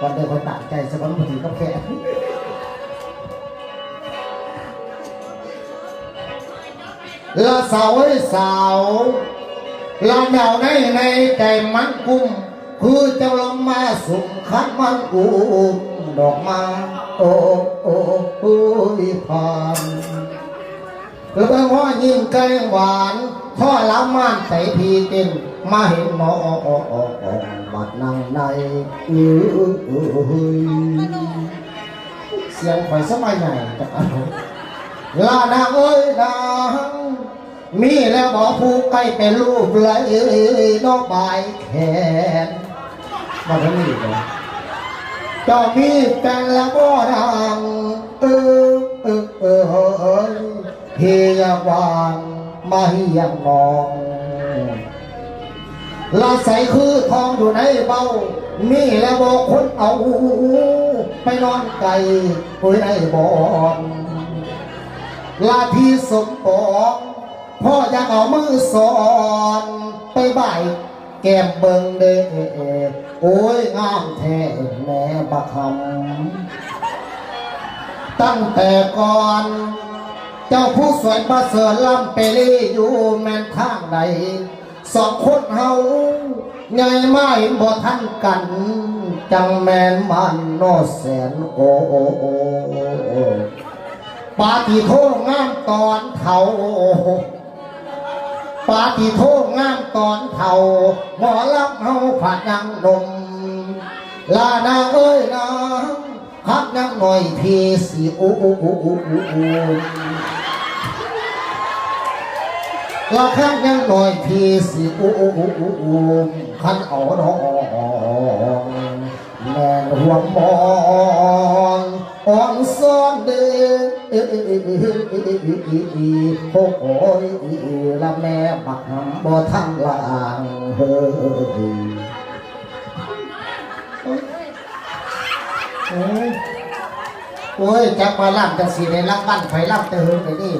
วันเดียวคนตัดใจสะบันพอดีกับแขนละสาวสาวละแนวในในใจมันกุ้มคือจะลงมาสุ่มคัดมันอูมดอกมาโอ้โอ้โอ้ยผ่านหรือเป็นว่ายิ่งไกลหวานพ่อละม่านใส่พีเต้น มาเห็นหมอบัดนั่งในเอ้ยเอ้ยเสียงข่อยสมัยใหญ่จากอารมณ์ลานาเอ้ยนางมีแล้วบอกผู้ใกล้เป็นรูปไหลนอกบายแขนมาทั้งนี้เลยจ้ามีแฟนแล้วบ่ดังเออเออเออเออเฮียวางมาเฮียมอง ลาใสคือทองอยู่ในเบ้า นี่แล้วบอกคนเอา ไปนอนไก่ปุยในบ่อนลาที่สมปองพ่ออยากเอามือสอนไปบ่ายแก้มเบิงเด้โอ้ยงามแท้แม่บักคำตั้งแต่ก่อน เจ้าผู้สวยประเสริฐลำเปรีอยู่แม่นทางใดสองคนเฮา ใหญ่ไม่บ่ทันกัน จังแมนมันโนแสนโอโอโอโอปาฏิโทงามตอนเทาปาฏิโทงามตอนเทาหมอลับเฮาผัดยังนมลานางเอ้ยนางพักนังหน่อยพี่สิโอโอโอโอโอโอ ละครั้งยังหน่อยพี่สิอูอูอูอูอูขันเอาดองแม่ห่วงมองอ่อนซ้อนเด้อโอ้ยละแม่บักบ่ทั้งลางเฮ้ยโอ้ยจักมาล่ำจังสีในรับบ้านไฟล่ำเตอร์เลยนี่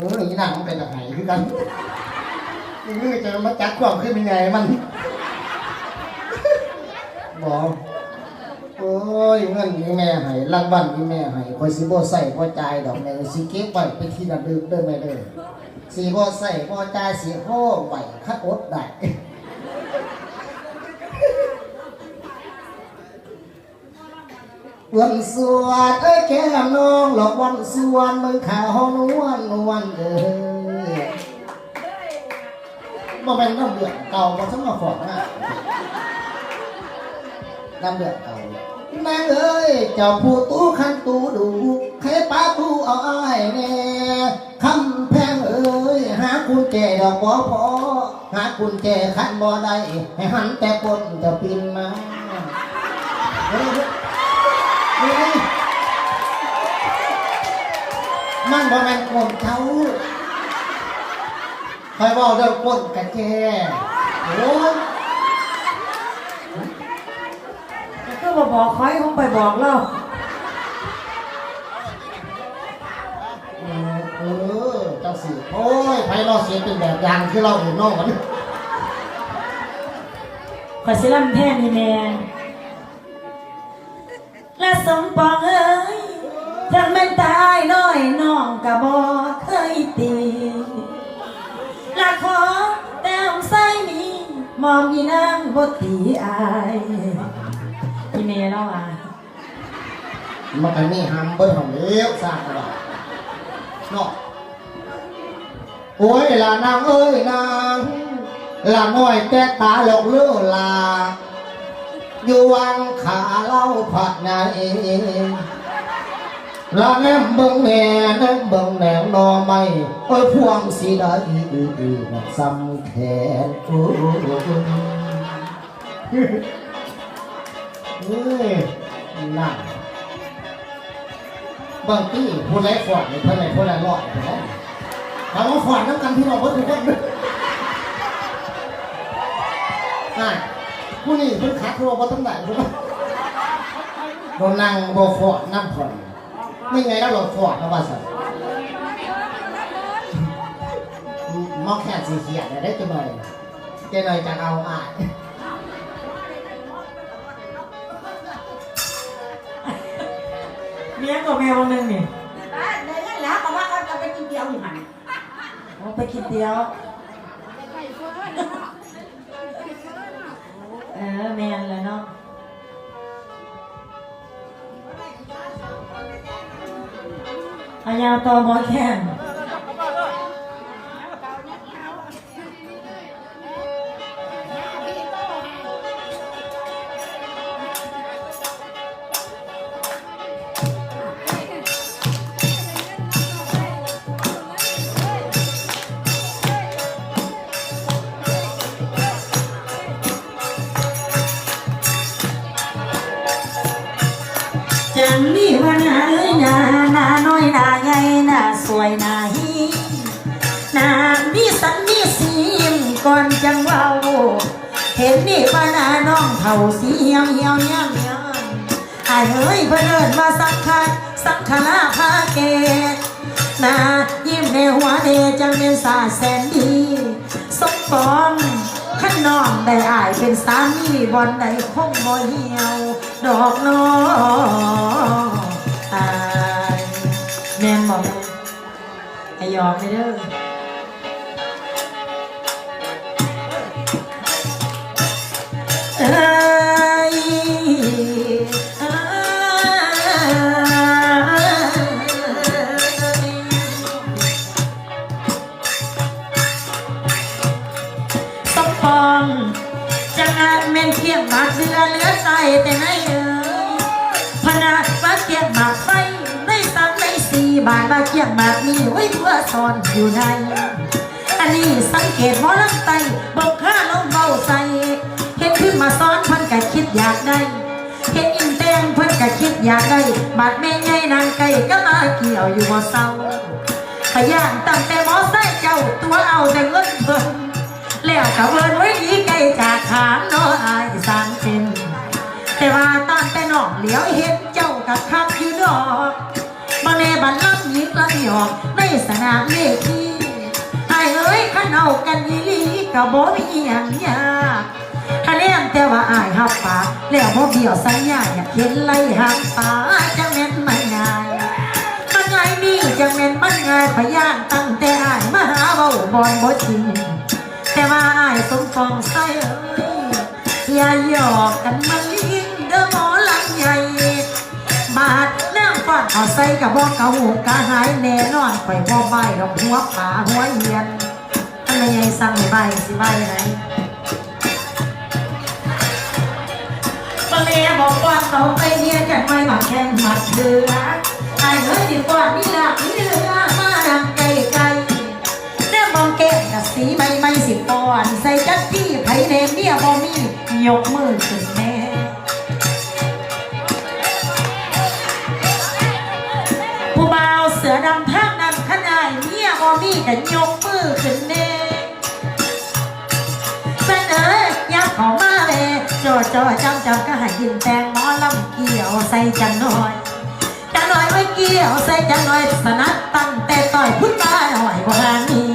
เฮ้เฮ้ยนี่นั่งมันเป็นตะไคร้คือกันนี่จะมาจักความขึ้นเป็นไงมันบอกโอ้ยเงินนี่แม่ให้รางวัลนี่แม่ให้คอยสิบ่ใส่บ่จ่ายดอกแม่สิเก็บไว้ไปที่ระลึกเด้อแม่เด้อสิบ่ใส่บ่จ่ายสิโห้ไว้คัดอดได้ วันสวดเอ้ยแก้มน้องหลอกวันสวดมือขาวหนวลนวลเอ้ยบ่เป็นน้ำเดือดเก่าบ่ต้องมาขอนะน้ำเดือดเก่านางเอ้ยเจ้าผู้ตู้ขันตู้ดูใครป้าตู้เอาอ้ายแน่คำแพงเอ้ยหากุญแจดอกบ่พอหากุญแจขันบ่ได้ให้หันแต่ปนจะปินมาเฮ้ย นี่มันบ่แม่นกลนเขาคอยบอกเรื่องกลนกันแก่โอ้ยก็มาบอกคอยเขาไปบอกเราเออเออจังสิโอ้ยไพเราเสียเป็นแบบอย่างคือเราเห็นน้องมันคอยสิลำแท่นี่แม่และ สมปองเอ้ยทั้งแม่นตายน้อยน้องกะบอเคยตีละขอแต้มใส่มีมองอีนางบตีอายพี่เมย์เล่าอะมันก็นี่ห้ามเบิ้ลของเลี้ยวสร้างกันเนาะโอ้ยลานางเอ้ยนางลาน้อยแต่ตาหลอกเลือลา อยู่วังขาเล่าผัดไงลาแนมเบิ่งแหน่แนมเบิ่งแหนมนอไม่โอ้ยพวงสีได้อีอีอีนักซ้ำแขนโอ้เฮ้ยนั่งบางทีผู้ไรฟอดเนี่ยเพื่อนไรผู้ไรรอดนะถามว่าฟอดน้ำกันที่เราเพิ่งทุกคนอะ ผู้นี้เพิ่งขาดตัวบ่ต้องไหนรู้ป่ะเรานั่งบ่ฟอดน้ำผ่อนไม่ไงแล้วเราฟอดนะว่าสันมอกแค่สีเขียดได้จังเลยเจหน่อยจะเอาอะเมียกับแมวนึงนี่ได้เลยแล้วก็ว่าเขาจะไปกินเดียวอยู่หันเอาไปกินเดียว เออแมนเลยเนาะอายาตอบอแคน เห็นนี่ว่านาน้องเท่าสีเหี่ยวเหี่ยวเหี่ยวเหี่ยวอายเอ้ยเพิ่นเอิ้นมาสังขารสังขลาพาเกตนายิ้มในหัวเดจังเป็นสาแสนดีสมปองขันน้องได้อายเป็นสามีบอนใดคงบ่เหี่ยว ดอกน้องอายแม่นบอกไอยอมไม่เด้อ เอ้ยสมปองจะงานเม่นเทียมหมากเดือเหลือใจแต่ไหนเอ่ยพนามาเกียมหมากไฟได้สักได้สี่บาทมาเกียมหมากนี่ไว้เพื่อซ่อนอยู่ใน อันนี้สังเกตหมอลำไตบอกข้า มาซ้อนเพันกะคิดอยากได้เห็นอินแตงเพิ่นกะคิดอยากได้บาดแม่ใหญ่นางไก่ก็มาเกี่ยวอยู่บ่เศร้าพยานตั้งแต่หมอไส้เจ้าตัวเอาแต่เงินเพิ่นแล้วก็เพิ่นไว้ดีไก่จากขางน้ออายสางเป็นแต่ว่าตอนแต่น้องเหลียวเห็นเจ้ากับคักอยู่ดอกมาแน่บันลับยิงละหยอกในสนามเลขีไอ้เอ้ยขันเอากันอีลีก็บ่มีอหย่างยา แต่ว่าอายหับปากแล้วบ่เบี้ยวสัญญาอยากเห็นไล่หักปาจังแม่นมันง่ายมันง่ายนี่จังแม่นมันง่ายพยานตั้งแต่อายมาหาเว้าบอนบ่จริงแต่ว่าอายสมฟองใส่เอ้ยอย่าหยอกกันมันลิ้นเด้อหมอลำใหญ่บาดน้ำฟาดเอาใส่กับบอกกะหูกะหายแน่นอนข่อบ่ใบดอกหัวป่าหัวเหียนท่านใหญ่สั่งให้ใบสิใบไหน ปะเมียบอกว่าเขาไปเรียนกันไม่มาแข่งหมัดเดือไอ้เฮ้ยดีกว่านี่ละนี่เรือมาดังไกลไกลเนื้อมองแก้กับสีใบไม้สิปอน ใส่จักกี้ไผ่เนเมียบ่มียกมือขึ้นแน่ผู้บ่าวเสือดำทางนั้นขนายเมียบ่มีกันยกมือขึ้นแน่ จอจอจำจำก็ห้ยินแตงหมอลำเกี่ยวใส่จันหน่อยจังหน่อยไม่เกี่ยวใส่จังหน่อยสนัดตั้งแต่ต่อยพุ่นมาหอยบ่หานี้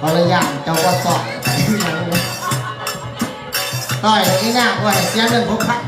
ภรรยาเจ้าก็สอนต่อยอีน่าว่าให้เสียเงินพกพันบอก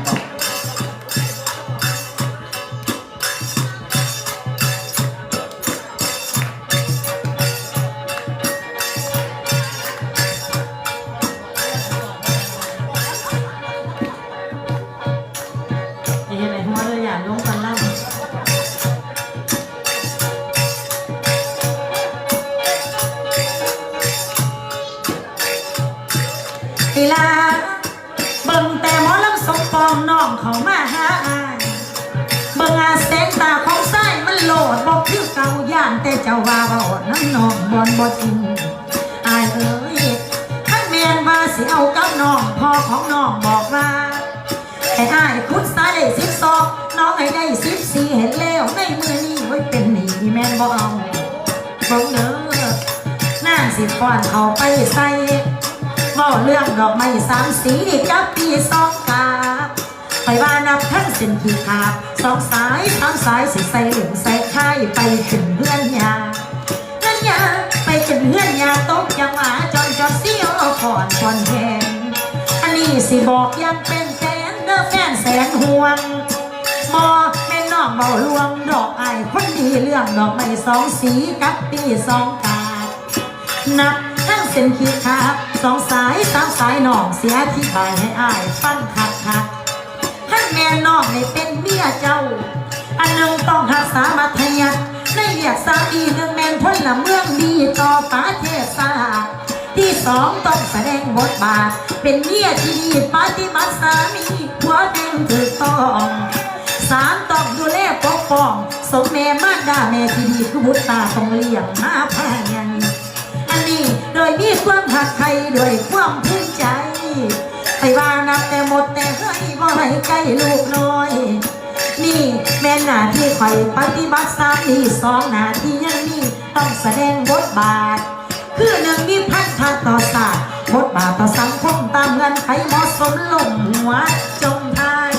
สิฟ้อนเอาไปใส่เว้าเรื่องดอกไม้สามสีนี่จับปีสองกาไปว่านับทั้งเส้นที่ขาดสองสายสามสายสิใส่เหลืองใส่ค่ไปขึ้นเพื่อนยาขึ้นเฮือนยาตกยังหมาจอนจอนเสียวก่อนก่อนแทนอันนี้สิบอกยังเป็นแฟนเด้อแฟนแสนห่วงมอแม่น้องเบาลวงดอกไอ้คนดีเรื่องดอกไม้สองสีกับปีสองกา นับทั้งเส้นขีดขาดสองสายสามสายน้องเสียที่บายให้อายฟังคักคักๆท่านแม่น้องนี่เป็นเมียเจ้า อันหนึ่งต้องหักษามัธยัติในเรียกสามีหนึ่งแมนพลเมืองดีต่อประเทศาที่สองต้องแสดงบทบาท เป็นเมียที่ดีปฏิบัติสามีหัวเด่นถูกต้องสามต้องดูแลปกป้อง สมแม่มารดาแม่ที่ดีคือบุตรตาต้องเลี้ยงมาพัน โดยมีความหักใครโดยความภูมิใจไปว่านับแต่หมดแต่ให้บ่ให้ใกล้ลูกน้อย นี่แม่นหน้าที่คอยปฏิบัติสามนี่สองหน้าที่ยังมีต้องแสดงบทบาท คือหนึ่งมีพันธะต่อศาสตร์บทบาทต่อสังคมตามเงินไขเหมาะสมลงหัวจงทาย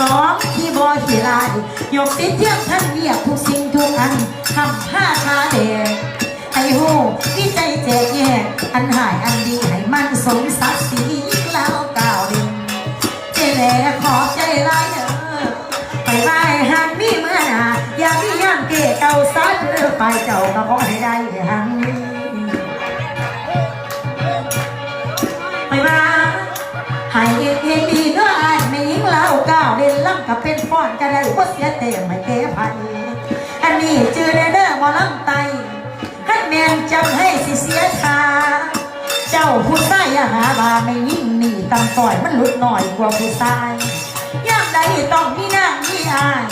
สองที่บอหิรายยกติดเทียมท่านเรียกทุกสิ่งทุกอันทำผ้าคาเด็ก ไอ้โหที่ใจแจกแยกอันหายอันดีให้มันสมศักดิ์ศรียิ่งแล้วก้าวเด่นเจแหลขอบใจร้ายเด้อไปไหว้หันมีเมื่อหนาอย่ามีย่างเกะเก่าซัดเรือไปเจ้าก็ขอให้ได้หันนี้ไปว่าให้เอ็ดเอ็ดดีเนื้ออายไม่ยิ่งแล้วก้าวเด่นล่ำกับเป็นฟ้อนก็ได้ว่าเสียเต็มไม่เก้ไผอันนี้จือเด้อเด้อหมอลำไต แมนจำให้สิเสียทาเจ้าผู้ชายอย่าหาบาไม่ยิ่งหนีตำต่อยมันหลุดหน่อยกว่าผู้ชายยามใดต้องมีนางมีอาย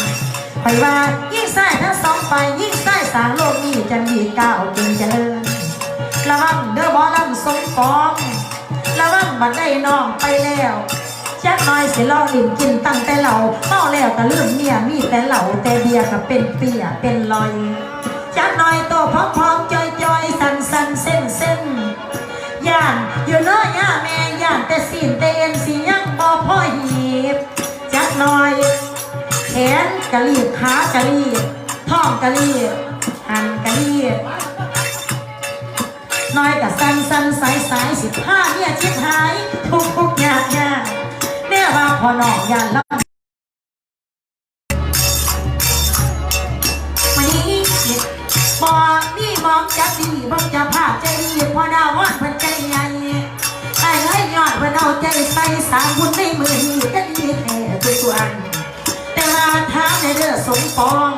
ไปว่ายิ่งใส่ทั้งสองฝ่ายยิ่งใส่สางโลกนี้จะมีก้าวจึงเจริญระวังเด้อบอลำสมฟองระวังบัดได้น้องไปแล้วจักน้อยสิลองลิ่มกินตั้งแต่เหล่าเมาแล้วก็ลืมเมียมีแต่เหล่าแต่เบียร์ก็เป็นเปียเป็นลอยจักน่อยโตพร้อมานอยู่เน้อย่าแม่ย่านแต่สีนแต่เอ็นสียังบ่พ่อหีบจักหน่อย แขนกะลีบขากะลีบท้องกะลีบหันกะลีบน้อยกับสันสันสายสายสิบห้าเนี่ยชิดหาย ทุกทุกยากยากแน่ว่าพอน้องย่านลำบอกนี่มองจะดีบอกจะภาพใจ ใจใส่สามบุญในมือนี้ก็ดีแท้ทุกส่วนแต่ว่าถาในเรื่องสมปอง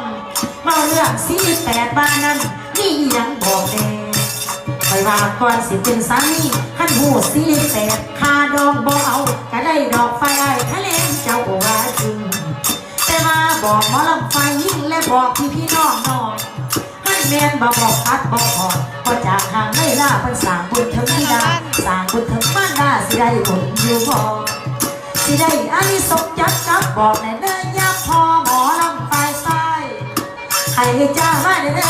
เมาเรื่องสี่แปดบ้านนั้นนี่ยังบอกแน่ไปว่าก่อนสิเป็นสามีขันหูสี่แปดคาดองบ่เอาก็ได้ดอกไฟไอ้ทะเลเจ้าว่าจริงแต่มาบอกหมอลำไฟยิ่งและบอกพี่พี่น้องน้อง เมียนบอกบอกพัดบอกพอพอจากทางไม่ล่าเพันสร้างบุญถึงที่ดาสร้างบุญถึงบ้านดาสิได้บุญอยู่บ่สิได้อานิสงส์จักกับบอกในเด้อยาพอหมอลำไฟไส้ให้จ้ามาได้ได้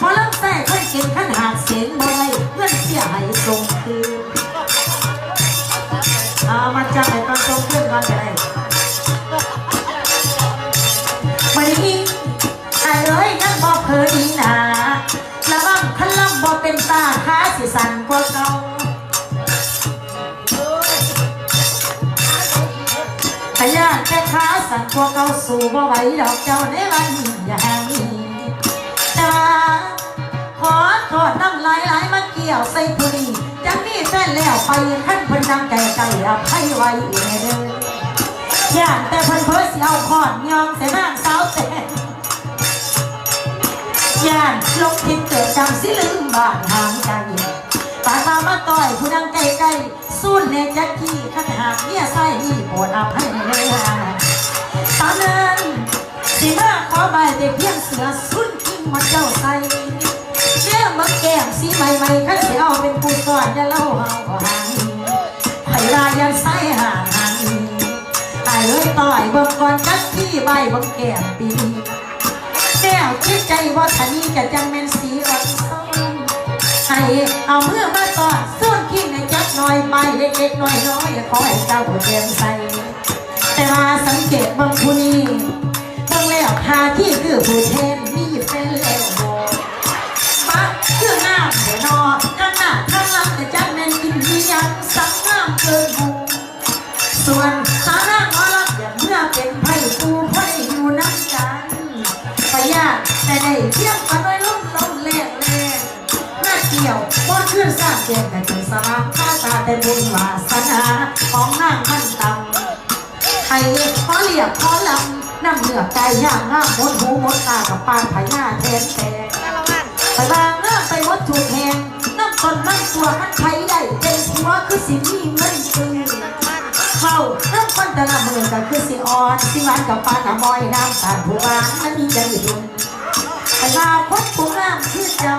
หมอลำไส้ค่อยก่งขันหากเสียงบ่ได้เงื่อนเสีย เป็นตาขาสิสันกว่าเก่าพยานแค่ขาสันกว่าเก่าสู่บ่ไหวดอกเจ้าในวันนี้อย่างนี้แต่ว่าขอโทษน้ำลายไหลมาเกี่ยวใส่ผู้นี้จังนี้แฟนแล้วไปขั้นเพิ่นดังไก่ไก่อภัยไว้เด้อย่านแต่เพิ่นเพิ่สิเอาขอนยองใส่นางสาวแต่ ย่านลงทิศเกิดจำสิลืมบ้านทางใจปากมามาต่อยผู้ดังไกลไกลสู้เนจักกี้ขันหากเมียใส่มีโปวดอภัยเลยตอนนั้นสิมาขอใบแต่เพียงเสือสุนกิ้งมาเจ้าใส่เชื่อมาแก้มสีใหม่ๆขันสิเอาเป็นผู้สอนจะเล่าเฮาหางไผ่ลายันใส่ห่างหางตายเลยต่อยเบิ่งก่อนจักที่ใบเบิ่งแก้มปี ก้วคิดใจว่าทันนี้จะจังเมนสีอ่อนส้มให้เอาเมื่อมาต่อส่วนขี้ในจักหน่อยไปเล็กๆน้อยๆขอให้เจ้าเรียนใส่แต่มาสังเกตบางผู้นี้บางแล้วพาที่คือผู้เทนมีแฟนแล้วบอกมาคือหน้าเหนอแต่ เกียงแต่ถึงสว่างข้าตาแต่บุญวาสนา ของนางมันต่ำไอ้ขอเรียกขอลำน้ำเหนือใจย่างน้ำมดหูมดตากับปานพญาแทนแต่ไปบางน้ำไปมดถูกแหงน้ำต้นมันตัวมันไผได้เป็นหัวคือสิมีเงินซื้อเข้าน้ำคนแต่ละมือก็คือสิอ่อนสิหวานกับปานอมอยน้ำตาลผู้วานมันมีใจดุน ไปบางพบผู้งามคือเจ้า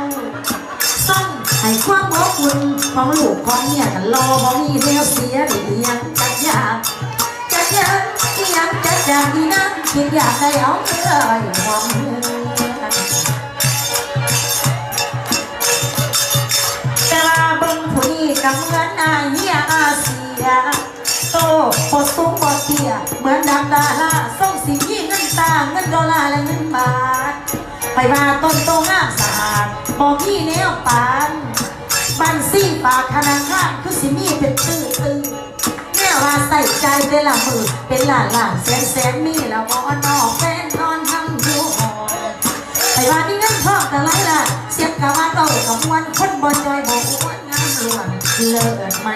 ซ่องให้ความอบอุ่นของลูกของเนี่ยกันรอบ่มีเดียวเสียหรือยังจัดยากจะเจอที่ยังจะจางที่นั่นคิดอยากได้เอาเมื่อยหวังแต่ว่าเบิ่งผู้นี้กับเหมือนอาเฮียอาเซียโตพอสูงพอเตี้ยเหมือนดังดาราส่งสียี่เงินตาเงินดอลลาร์และเงินบาท ไปว่าต้นโตงามสะอาดบอกพี่แนวปานบันซี่ปากธนาคารคือสิมีเป็นตื้อตื้อแม่ว่าใส่ใจเป็นละมือเป็นหลานหลานแสนแสนมีแล้วมอนอกแฟนนอนทำอยู่หอไปว่านี่เงินทองแต่ไรล่ะ เสียงกะว่าเต่ากับมวนคนบ่จอยบอ้วนงามล้วนเลิศไหม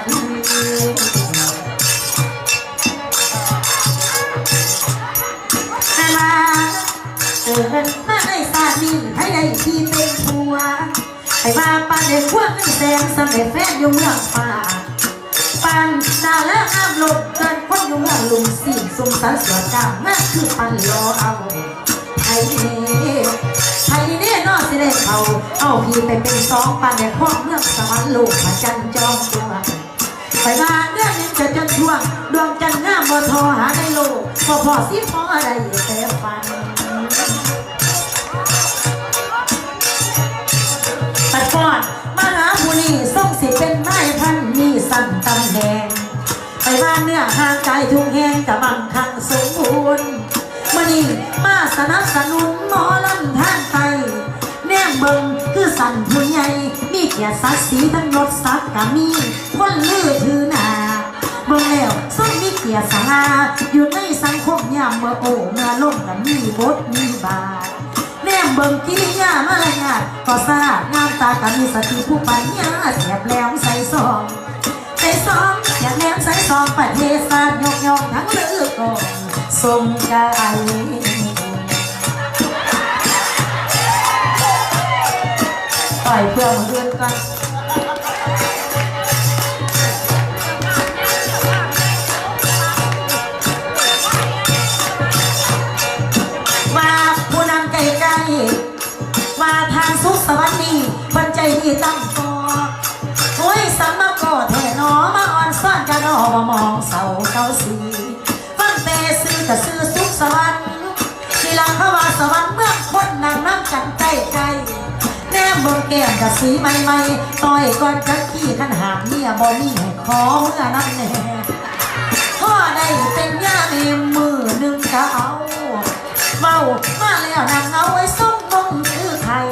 ด็กพวกเงินแสนสำเร็จแฟนอยู่เมืองป่าปันดาและอ้ามลบกินคนอยู่เมืองลุงสี่สมสันสือกามนั่คือปันรอเอาไทยเนี่ไทยเนี่นอสิได้เขาเอาพี่ไปเป็นสองปันในพ่อเมืองสวรรค์ลูกพระจันจอมตัวไปมาเรื่องนี้จะจนช่วง ดวงจันทร์งามบ่ทอหาในโลกพอพอสิพออะไรแต่ฟัน เนื้อห่างไกลทุกแห่งกับบังคังสมบูรณ์มื่อนี้มาสนับสนุนหมอลำทางไตแนมเบิงคือสั่นผู้ใหญ่มีเกียรติศักดิ์ศรีทั้งรถสักกะมีคนลือถือหนาเบิ่งแล้วส้มมีเกียรติสง่าอยู่ในสังคมยามเมื่อโอเมื่อล่มกับมีบทมีบาทแนมเบิ่งกิริยามารยาทก็สะอาดงามตากันมีสติผู้ปัญญาเสียบแหลมใส่ซอง ใส่ซองอยากแนมใส่ซองประเทศศาสตร์ยกย่องทั้งเรือกก่อนทรงกายปล่อยเพื่อมาเพื่อนกัน แก้มกับสีใหม่ๆต่อยก่อนกันขี้ขันหามเมียบ่มีให้ขอเมื่อนั้นแน่พ่อได้เป็นย่าเมมือหนึ่งก็เอาเมามาแล้วนางเอาไว้ส่งนมคือไทย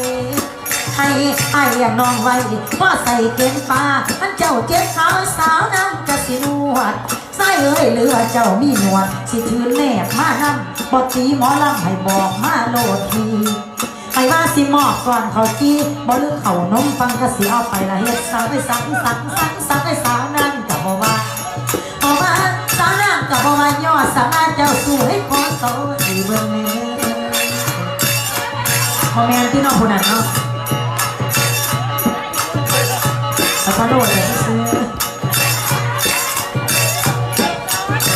ให้ไอ้อย่างน้องไว้พ่อใส่เกณฑ์ปลาอันเจ้าเจ็บขาวสาวน้ำกะสินวดใส่เอ้ยเรือเจ้ามีหนวดสิถือแนบมานำบทตีหมอลำให้บอกมาโลดที ไปว่าสิหมอกก่อนเขาจี้บ่ลืมเขานมฟังกะสิเอาไปละเฮ็ดสาวไปสังสังสังสังให้สาวนั่นกับบ่ว่าพอมาสาวน้ำกับพอมาย่อสามารถเจ้าสู้ให้พอโตดีเบื้องนี้พอแม่นที่น้องคนนั้นเนาะแล้วก็โดดเลยซื้อ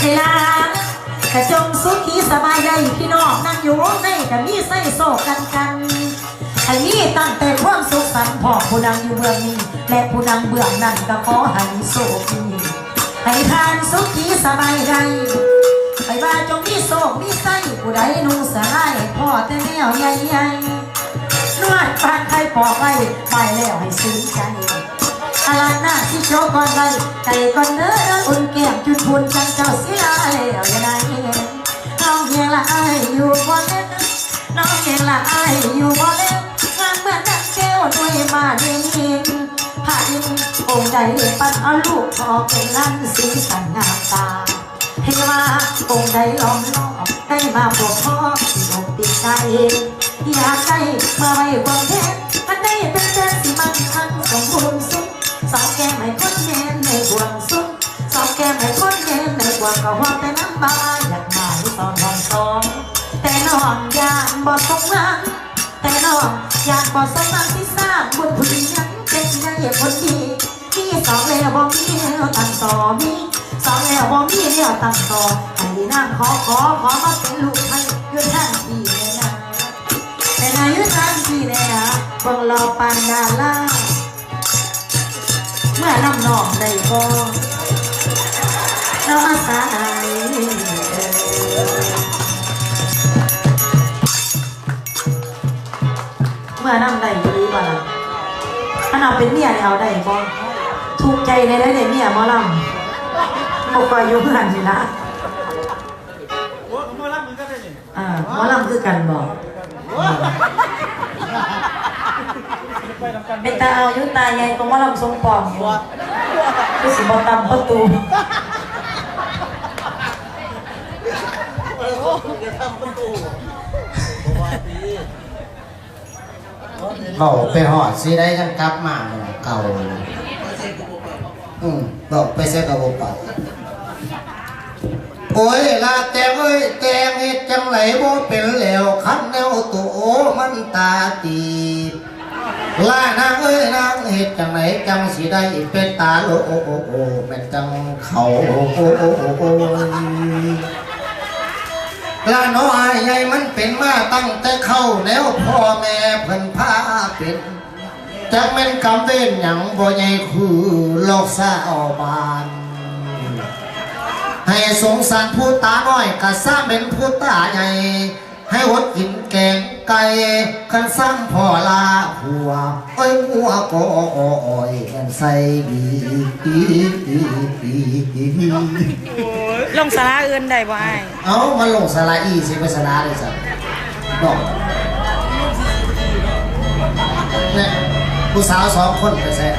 เวลากระจงสุขี สบายใจพี่น้องนั่งอยู่ในกับมีใส่โศกกันกันไอ้นี่ตั้งแต่ความสุขสันต์พ่อผู้นังอยู่เบื้องนี้ และผู้นังเบื้องนั้นก็ขอให้โศกดีให้ทานสุขีสบายใจไปว่าจงมีโศกมีไส้ผู้ใดนุ่งสลายพ่อแต่แนวใหญ่ๆนวดปานไทยปอกไว้ไปแล้วให้ซึ้งใจอาลาหน้าที่โชก่อนไว้ใจก่อนเนื้ออุ่นแก้มจุดพุนจังเจ้าสิลาแล้วอย่าไง ยงละอายอยู่บ่เล่นน้องเพียงละอายอยู่บ่เล่นงานเหมือนนักแก้วด้วยมาด่นพระอินองค์ใดปันเอาลูกพอเป็นลั่นสีสันงามตาเทวาองค์ใดล้อมรอบได้มาพบพ่อที่อกติดใจอยากได้มาไว้ความแทนอันได้เป็นแฟนสิมันทั้งสมบูรณ์สุดสองแก้มให้คนแนนในกวางสุดสองแก้มให้คนแนนในกวางก็หอมแต่น้ำบาอยากมาที่อนห้องสอ แต่น้องอยากบอกสงนั้นแต่น้องอยากบอกสงนั้นที่สร้างบุญผู้หญิงเป็นนางเอกคนดีมีสองแล้วบ่มีแล้วตั้งต่อมีสองแล้วบ่มีแล้วตั้งต่อไอ้นางขอขอขอมาเป็นลูกให้ยืนท่านพี่เลยนะแต่นายยืนท่านพี่เลยนะบิ่งรอปานดาล่าเมื่อน้ำนองได้บ่น้องอาสาย เมื่อน้ำได้หรือบ่ล่ะถ้าเอาเป็นเมียเนี่ยเอาได้บ่ถูกใจในได้เลยเมียหมอลำบ่คอยอยู่เพื่อนนี่นะโอ้ผมมารับมึงก็ได้นี่อ่าหมอลำคือกันบอกไปทำกันเป็นตาเอาอยุตาใหญ่ตรงหมอลำทรงปลอมอยู่คือสิบอตำประตู เขาไปหอดสิได้กันกลับมาเนี่ยเก่าอืมบอกไปเสียกับบ่ปากโอ้ยลาแตงเอ้ยแตงเฮ็ดจังไหลบ่เป็นแล้วคันแนวตัวมันตาตีลานางเอ้ยนางเฮ็ดจังไหนจังสิได้เป็นตาโลโอโอโอเป็นจังเขาโอโอโอโอโอย ลาน้อยใหญ่มันเป็นมาตั้งแต่เข้าแล้วพ่อแม่เพิ่นพาเป็นจักแม่นกำเว้นหยังบ่ใหญ่คือโลกสาวบาน ให้สงสารผู้ตาน้อยก็สร้างเป็นผู้ตาใหญ่ ให้อดกินแกงไก่คันสร้างพ่อลาหัวเอ้ยหัวก็อ้อยกันใส่ดีดีดีดีดีลงสาระอื่นได้บ่ไอ้ายเอามันลงสาระอีสิไปสาระเลยสักบอกเนี่ยผู้สาวสองคนไปแซ่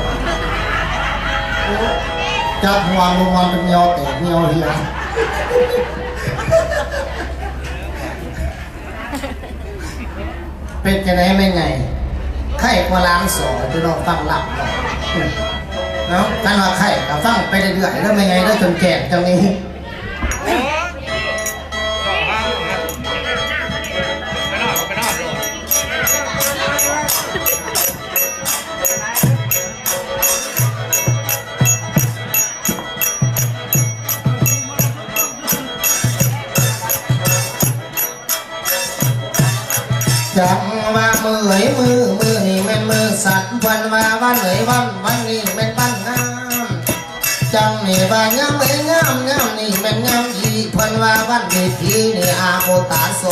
จับหัวมุมวันเป็นเงียวเตะเงียวเหีย เป็นจะไหนไม่ไงไข่กว่าล้างสอจะลองฟังหลับหน่อยเนาะการว่าไข่กับฟังไปเรื่อยๆแล้วไม่ไงแล้วจนแก่จังนี้ จังนี่ว่างามเอ๋ยงามงามนี่แม่นงามอีเพันว่าวันเวทีนี่อาโมตาโซ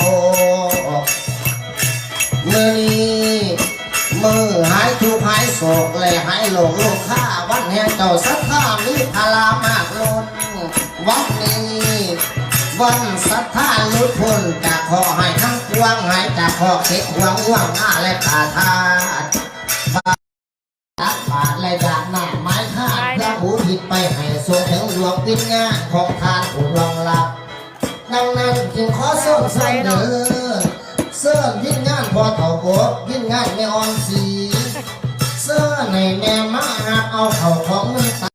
เมือนี้มือหายทุกหายโศกเลยหายโลกโลกข้าวันแห่งเจ้าสัทธามีพลามากล้นวันนี้วันสัทธาลุดพ้นจากขอให้ทั้งปวงให้จากขอเก็บหวงห่วงหน้าและขาทาด วิญญาณของทานผู้รองรับ ดังนั้นจึงขอส่งเสนอเสื้อวิญญาณพอเต่าโบกวิญญาณไม่อ่อนสี เสื้อในแม่มาหักเอาเข่าของมัน